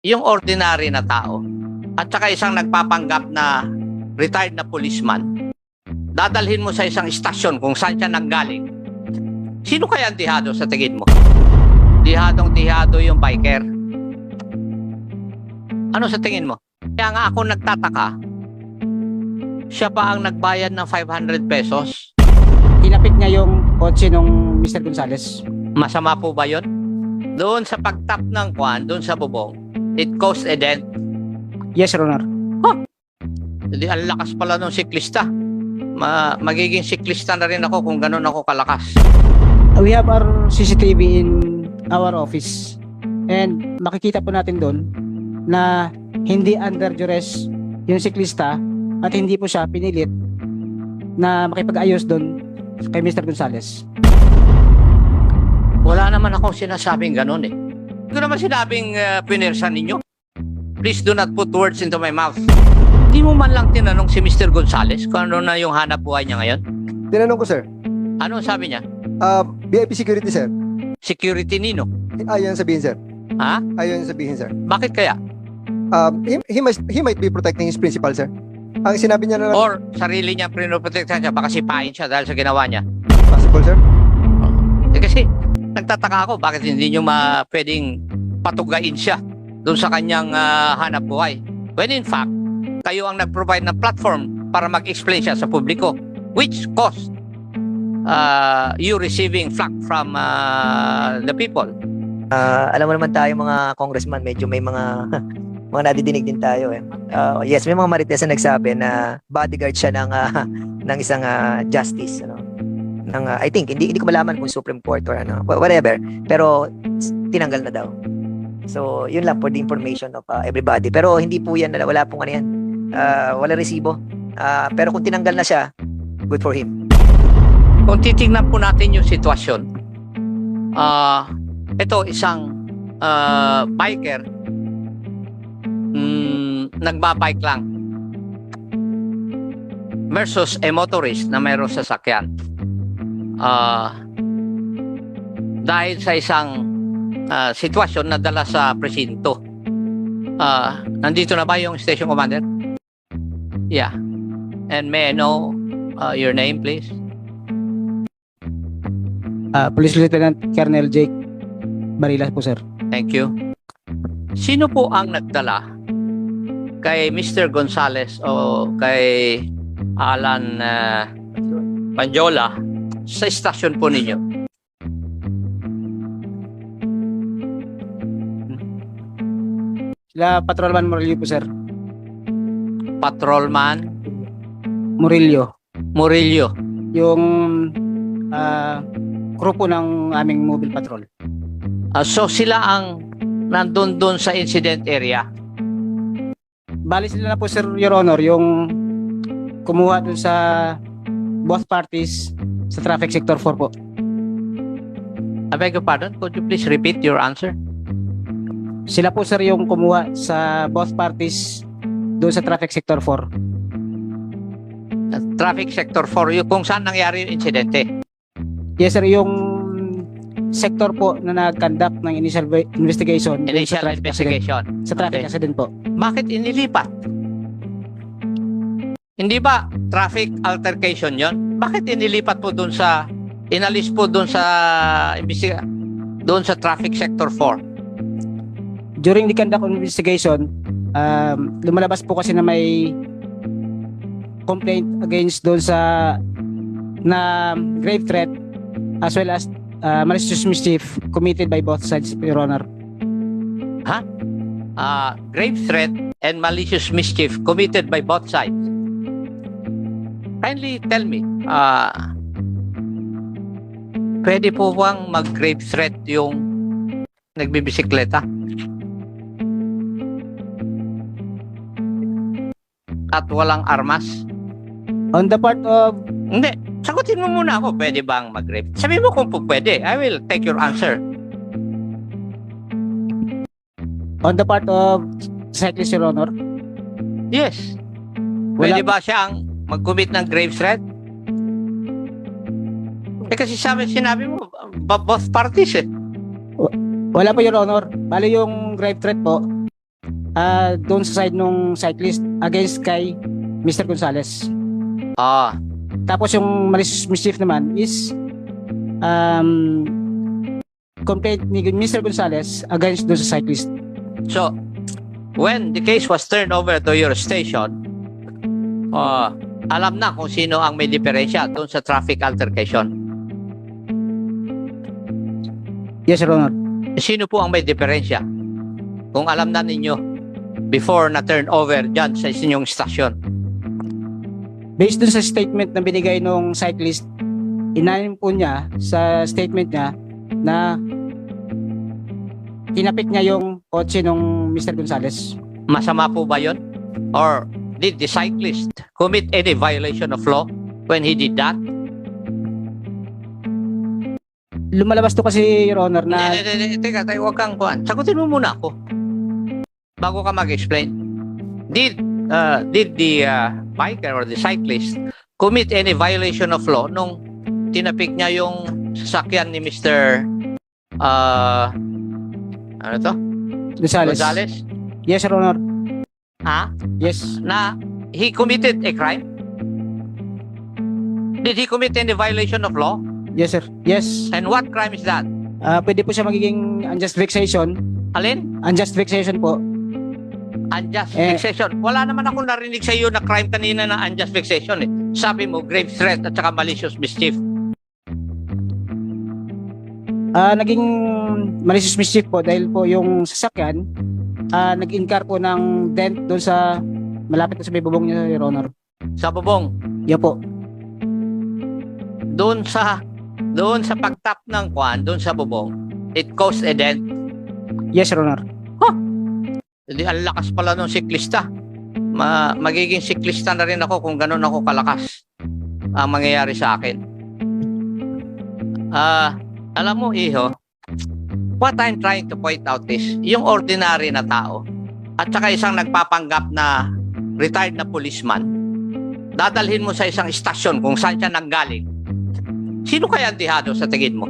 yung ordinary na tao at saka isang nagpapanggap na retired na policeman, dadalhin mo sa isang istasyon kung saan siya nanggaling, sino kaya ang tihado sa tingin mo? Tihadong tihado yung biker. Ano sa tingin mo? Kaya nga ako nagtataka, siya pa ang nagbayad ng 500 pesos. Kinapit niya yung kotse nung Mr. Gonzales. Masama po ba yun? Doon sa pagtap ng kwan, doon sa bubong, it caused a dent. Yes, Your Honor. Hindi, ang lakas pala nung siklista. Ma magiging siklista na rin ako kung ganun ako kalakas. We have our CCTV in our office. And makikita po natin doon na hindi under duress yung siklista at hindi po siya pinilit na makipag-ayos doon kay Mr. Gonzales. Wala naman akong sinasabing ganun eh. Hindi ko naman sinabing uh, ninyo. Please do not put words into my mouth. Hindi mo man lang tinanong si Mr. Gonzales kung ano na yung hanap buhay niya ngayon. Tinanong ko, sir. Ano sabi niya? Uh, VIP security, sir. Security nino. Ayaw sabihin, sir. Ha? Ayaw sabihin, sir. Bakit kaya? Um, he, he, must, he might be protecting his principal, sir. Ang sinabi niya na lang, Or sarili niya pinoprotektahan siya, baka sipain siya dahil sa ginawa niya. possible, sir. Eh kasi, nagtataka ako bakit hindi nyo ma pwedeng patugain siya doon sa kanyang ah, hanap buhay. When in fact, kayo ang nag-provide ng platform para mag-explain siya sa publiko. Which caused uh, you receiving flack from ah, the people. Ah, alam mo naman tayo mga congressman, medyo may mga mga nadidinig din tayo eh. Ah, yes, may mga marites na nagsabi na bodyguard siya ng ah, ng isang ah, justice ano. Ng ah, I think hindi hindi ko malaman kung Supreme Court or ano, wha- whatever. Pero tinanggal na daw. So, yun lang for the information of ah, everybody. Pero hindi po yan, wala pong ano yan. Ah, wala resibo. Ah, pero kung tinanggal na siya, good for him. Kung titingnan po natin yung sitwasyon, ah ito isang ah, biker, mm, nagbabike lang versus a motorist na mayroong sasakyan. Ah dahil sa isang ah, sitwasyon na dala sa presinto. Ah, nandito na ba yung station commander? Yeah. And may I know ah, your name, please? Ah, Police Lieutenant Colonel Jake Barilas po, sir. Thank you. Sino po ang nagdala kay Mr. Gonzales o kay Alan uh, Panjola sa istasyon po ninyo? Sila Patrolman Murillo po, sir. Patrolman Murillo. Murillo. Yung ah, crew po ng aming mobile patrol. Ah, so sila ang nandun doon sa incident area. Bali sila na po, sir, Your Honor, yung kumuha dun sa both parties sa traffic sector 4 po. I beg your pardon, could you please repeat your answer? Sila po, sir, yung kumuha sa both parties doon sa traffic sector 4. Ah, traffic sector 4, yung kung saan nangyari yung insidente. Yes, sir, yung sector po na nag-conduct ng initial ve- investigation Initial sa traffic accident, investigation. sa traffic Okay. accident po. Bakit inilipat? Hindi ba traffic altercation yon? Bakit inilipat po doon sa inalis po doon sa doon sa traffic sector 4? During the conduct of investigation, um, lumalabas po kasi na may complaint against doon sa na grave threat as well as uh, malicious mischief committed by both sides, Your Honor. Uh, grave threat and malicious mischief committed by both sides. Kindly tell me, uh, pwede po bang mag-grave threat yung nagbibisikleta? At walang armas? On the part of Hindi. Sagutin mo muna ako, pwede bang mag-rape? Sabi mo kung pwede. I will take your answer. on the part of cyclist, Your Honor, Yes. Pwede ba siyang mag-commit ng grave threat? Eh kasi sabi, sinabi mo, both parties eh. wala po, Your Honor. Bali yung grave threat po, ah doon sa side nung cyclist against kay Mr. Gonzales. Ah, Tapos yung malicious mischief naman is um, complaint ni Mr. Gonzales against doon sa cyclist. so when the case was turned over to your station, ah, alam na kung sino ang may diferensya doon sa traffic altercation. Yes, Your Honor. Sino po ang may diferensya? Kung alam na ninyo before na turn over dyan sa inyong stasyon. Based dun sa statement na binigay nung cyclist, inanim po niya sa statement niya na tinapik niya yung kotse nung Mr. Gonzales. Masama po ba yon? Or did the cyclist commit any violation of law when he did that? Lumalabas to kasi, Your Honor, na teka, teka, huwag kang kuhan. Sagutin mo muna ako. Bago ka mag-explain. Did, uh, did the uh, biker or the cyclist commit any violation of law nung tinapik niya yung sasakyan ni Mr. Uh, ano to? Gonzales. Gonzales? Yes, Your Honor. Ha? Yes. Na he committed a crime? Did he commit any violation of law? Yes, sir. Yes. And what crime is that? Ah, pwede po siya magiging unjust vexation. Alin? Unjust vexation po. Unjust Eh. vexation. Wala naman ako narinig sa iyo na crime kanina na unjust vexation eh. Sabi mo, grave threat at saka malicious mischief. Ah, naging malicious mischief po dahil po yung sasakyan ah nag-incur po ng dent doon sa malapit na sa may bubong niya, Your Honor. Sa bubong, Yeah po. doon sa doon sa pagtap ng kwan, doon sa bubong, it caused a dent. Yes, Your Honor. Hindi, ang lakas pala ng siklista. Ma magiging siklista na rin ako kung ganun ako kalakas ang mangyayari sa akin. Ah, alam mo, Iho, what I'm trying to point out is, yung ordinary na tao, at saka isang nagpapanggap na retired na policeman, dadalhin mo sa isang istasyon kung saan siya nanggaling. Sino kaya ang tihado sa tingin mo?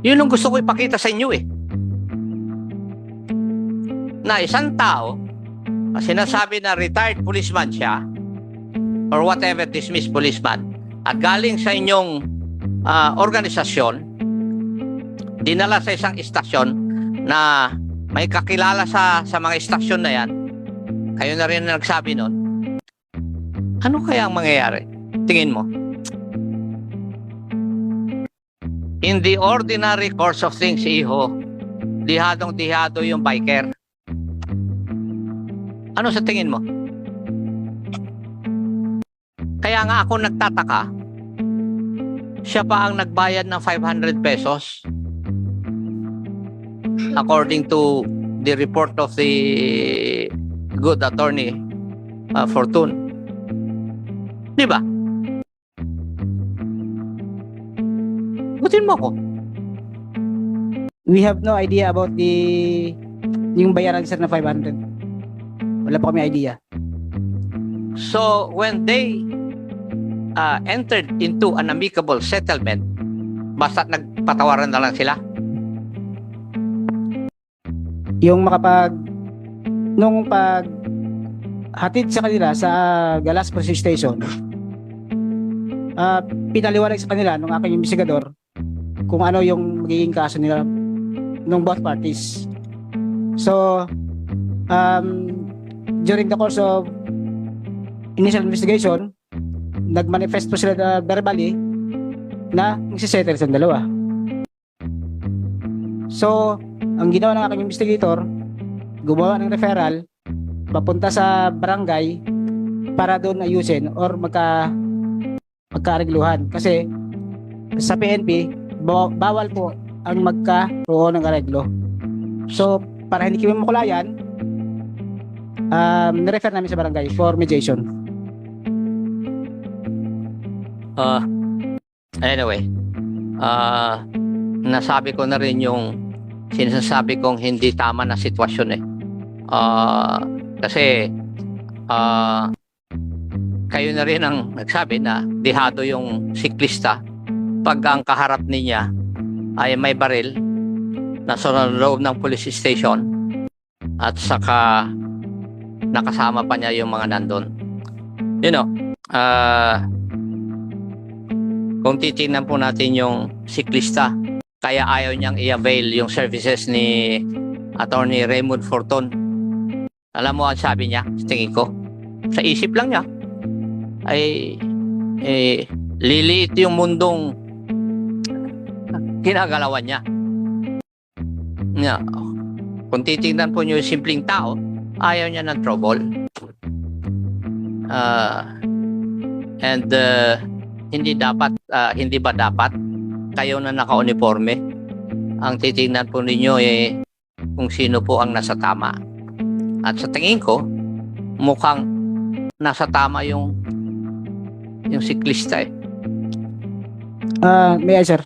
Yun ang gusto ko ipakita sa inyo eh. Na isang tao, na sinasabi na retired policeman siya, or whatever dismissed policeman, at galing sa inyong ah, organisasyon, dinala sa isang istasyon na may kakilala sa sa mga istasyon na yan, kayo na rin ang nagsabi nun, ano kaya ang mangyayari? Tingin mo? In the ordinary course of things, iho, dihadong-dihado yung biker. Ano sa tingin mo? Kaya nga ako nagtataka, siya pa ang nagbayad ng 500 pesos according to the report of the good attorney uh, Fortune. Di ba? Butin mo ako. We have no idea about the yung bayaran sir na 500. Wala po kami idea. So when they uh, entered into an amicable settlement, basta nagpatawaran na lang sila. Yung makapag nung pag hatid sa kanila sa Galas Police Station, ah pinaliwanag sa kanila nung aking investigador kung ano yung magiging kaso nila nung both parties. So, um, during the course of initial investigation, nag-manifest po sila na verbally na magsisettle sa dalawa. So, ang ginawa ng aking investigator, gumawa ng referral papunta sa barangay para doon ayusin or magka magkaarigluhan kasi sa PNP bawal po ang magkaroon ng areglo. So, para hindi kami makulayan, um, nirefer namin sa barangay for mediation. Uh, anyway, uh, nasabi ko na rin yung sinasabi kong hindi tama na sitwasyon eh. Uh, kasi uh, kayo na rin ang nagsabi na dihado yung siklista pag ang kaharap niya ay may baril nasa loob ng police station at saka nakasama pa niya yung mga nandun. You know, ah kung titingnan po natin yung siklista, kaya ayaw niyang i-avail yung services ni Attorney Raymond Forton. Alam mo ang sabi niya, sa tingin ko, sa isip lang niya, ay eh, liliit yung mundong ginagalawan niya. Nga, kung titingnan po niyo yung simpleng tao, ayaw niya ng trouble. Ah, and uh, hindi dapat, ah, hindi ba dapat kayo na naka-uniforme ang titingnan po ninyo eh kung sino po ang nasa tama. At sa tingin ko, mukhang nasa tama yung yung siklista eh. Ah, may I, sir?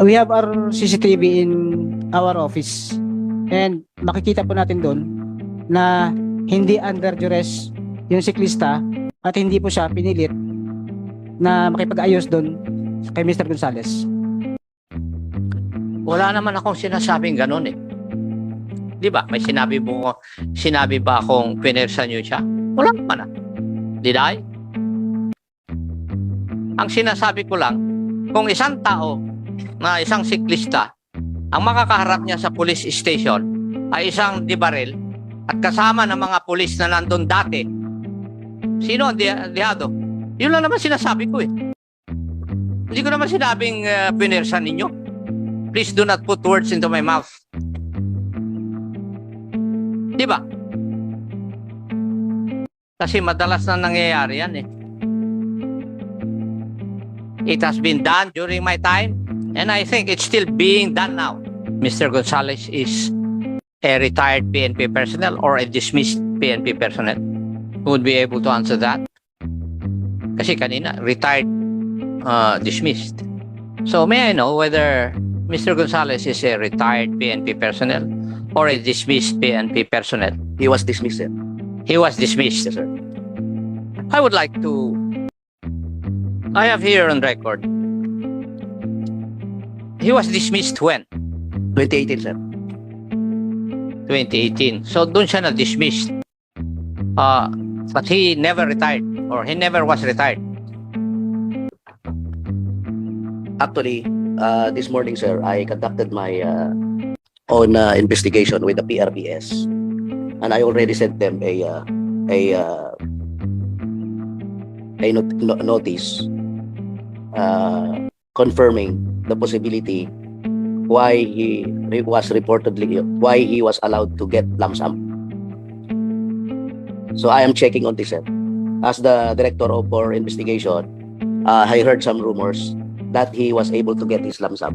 We have our CCTV in our office. And makikita po natin doon na hindi under duress yung siklista at hindi po siya pinilit na makipag-ayos doon kay Mr. Gonzales. Wala naman akong sinasabing ganun eh. 'Di ba? May sinabi mo sinabi ba akong pinersa niyo siya? Wala naman ah. Did I? Ang sinasabi ko lang, kung isang tao na isang siklista ang makakaharap niya sa police station ay isang dibaril at kasama ng mga pulis na nandun dati, sino ang di- dihado? Yun lang naman sinasabi ko eh. Hindi ko naman sinabing uh, pinersa ninyo. Please do not put words into my mouth. Di ba? Kasi madalas na nangyayari yan eh. It has been done during my time and I think it's still being done now. Mr. Gonzalez is a retired PNP personnel or a dismissed PNP personnel. Who would be able to answer that? Kasi kanina, retired, uh, dismissed. So may I know whether Mr. Gonzalez is a retired PNP personnel or a dismissed PNP personnel? He was dismissed, sir. He was dismissed. Yes, sir. I would like to. I have here on record. He was dismissed when? 2018, sir. 2018. So doon siya na-dismissed. Uh, but he never retired or he never was retired. Actually, uh, this morning, sir, I conducted my uh, own uh, investigation with the PRBS, and I already sent them a uh, a uh, a not- no- notice uh, confirming the possibility why he was reportedly why he was allowed to get lump sum. So I am checking on this. As the director of our investigation, uh, I heard some rumors that he was able to get his lump sum.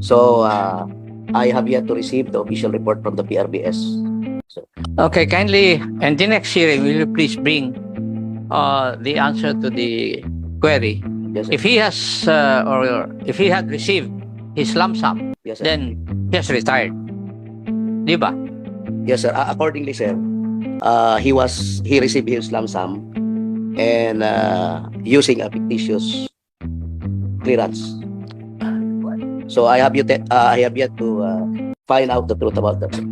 So uh, I have yet to receive the official report from the PRBS. Okay, kindly, and the next hearing, will you please bring uh, the answer to the query? Yes. If he has, uh, or if he had received his lump sum, yes, sir. then he has retired. Di ba? yes, sir. Uh, accordingly, sir, uh, he was he received his lump sum and uh, using a fictitious clearance. So I have yet uh, I have yet to uh, find out the truth about that. sir.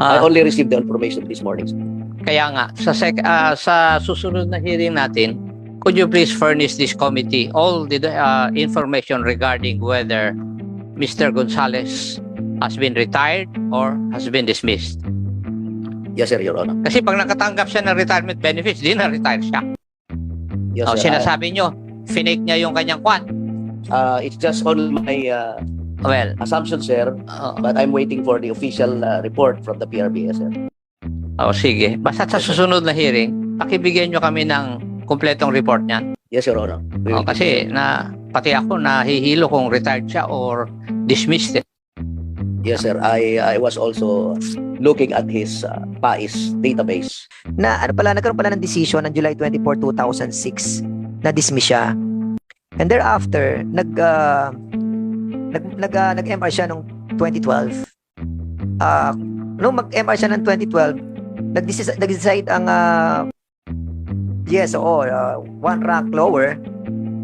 I Ah, only received the information this morning. sir. kaya nga, sa, sec- ah, sa susunod na hearing natin, could you please furnish this committee all the uh, information regarding whether Mr. Gonzales has been retired or has been dismissed? Yes, sir, Your Honor. Kasi pag nakatanggap siya ng retirement benefits, di na-retire siya. Yes, O, sir. sinasabi nyo, finake niya yung kanyang kwan. Uh, it's just on my uh, Well, assumption, sir, uh, but I'm waiting for the official uh, report from the PRBS, sir. oh, sige. Basta sa susunod na hearing, pakibigyan nyo kami ng kumpletong report niyan. Yes, Your Honor. Oh, kasi na pati ako nahihilo kung retired siya or dismissed. eh. Yes, sir. I I was also looking at his uh, PAIS database. na ano pala, nagkaroon pala ng decision ng July 24, 2006 na dismiss siya. And thereafter, nag, ah, nag, nag, ah, nag-MR siya noong 2012. Ah, nung mag-MR siya ng 2012, nag-decide, nag-decide ang ah, yes, oo, ah, one rank lower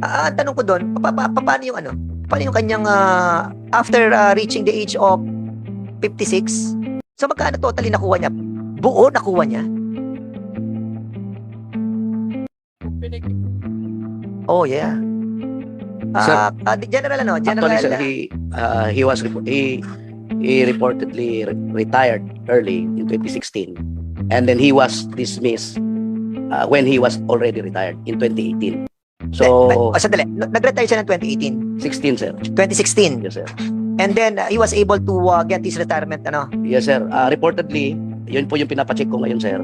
Ah, ang tanong ko doon, pa, pa, pa- paano yung ano? Paano yung kanyang ah, after ah, reaching the age of 56? So magkano totally nakuha niya? Buo nakuha niya? Oh, yeah. Ah, ah, di- general ano? General Actually, sir, he uh, he was he he reportedly re- retired early in 2016, and then he was dismissed uh, when he was already retired in 2018. So oh, sandali. Nag-retire siya ng 2018, 16, sir. 2016. Yes, sir. And then uh, he was able to uh, get his retirement ano? Yes, sir. Uh, reportedly, yun po yung pinapacheck ko ngayon, sir.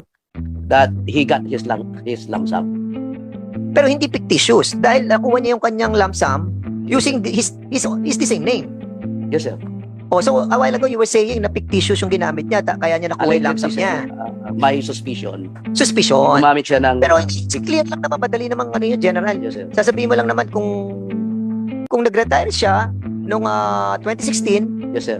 That he got his lump his lump sum. Pero hindi fictitious dahil nakuha niya yung kanyang lump sum using his his, his the same name. Yes, sir. Oh, so a while ago you were saying na fictitious yung ginamit niya ta- kaya niya nakuha yung lump sum Allegedly, niya. uh, my suspicion. Suspicion. Gumamit siya ng Pero si clear lang naman madali namang ano yun, general. Yes, sir. Sasabihin mo lang naman kung kung nag-retire siya nung ah, 2016 Yes, sir.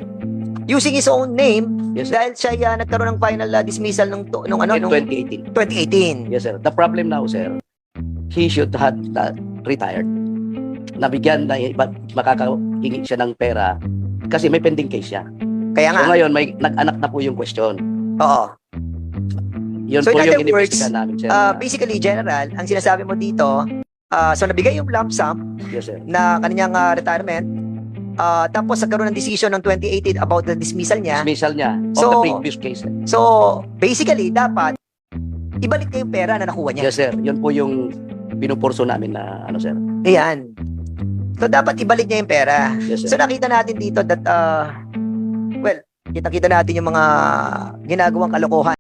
using his own name Yes, sir. dahil siya ah, nagkaroon ng final ah, dismissal nung nung ano nung 2018. 2018. Yes, sir. The problem now, sir, he should have uh, retired. Nabigyan na iba, makakahingi siya ng pera kasi may pending case siya. Kaya nga. So ngayon, may nag-anak na po yung question. Oo. Yun So, po in yung words, namin, sir. Ah, basically general, ang sinasabi mo dito, ah, so nabigay yung lump sum yes, sir. na kanyang ah, retirement. Ah, tapos nagkaroon ng decision ng 2018 about the dismissal niya. Dismissal niya of So- the previous case. sir. So, basically, dapat ibalik niya yung pera na nakuha niya. Yes, sir. Yun po yung pinupurso namin na ano, sir. Ayan. So, dapat ibalik niya yung pera. Yes, So, nakita natin dito that, ah, well, kita-kita natin yung mga ginagawang kalokohan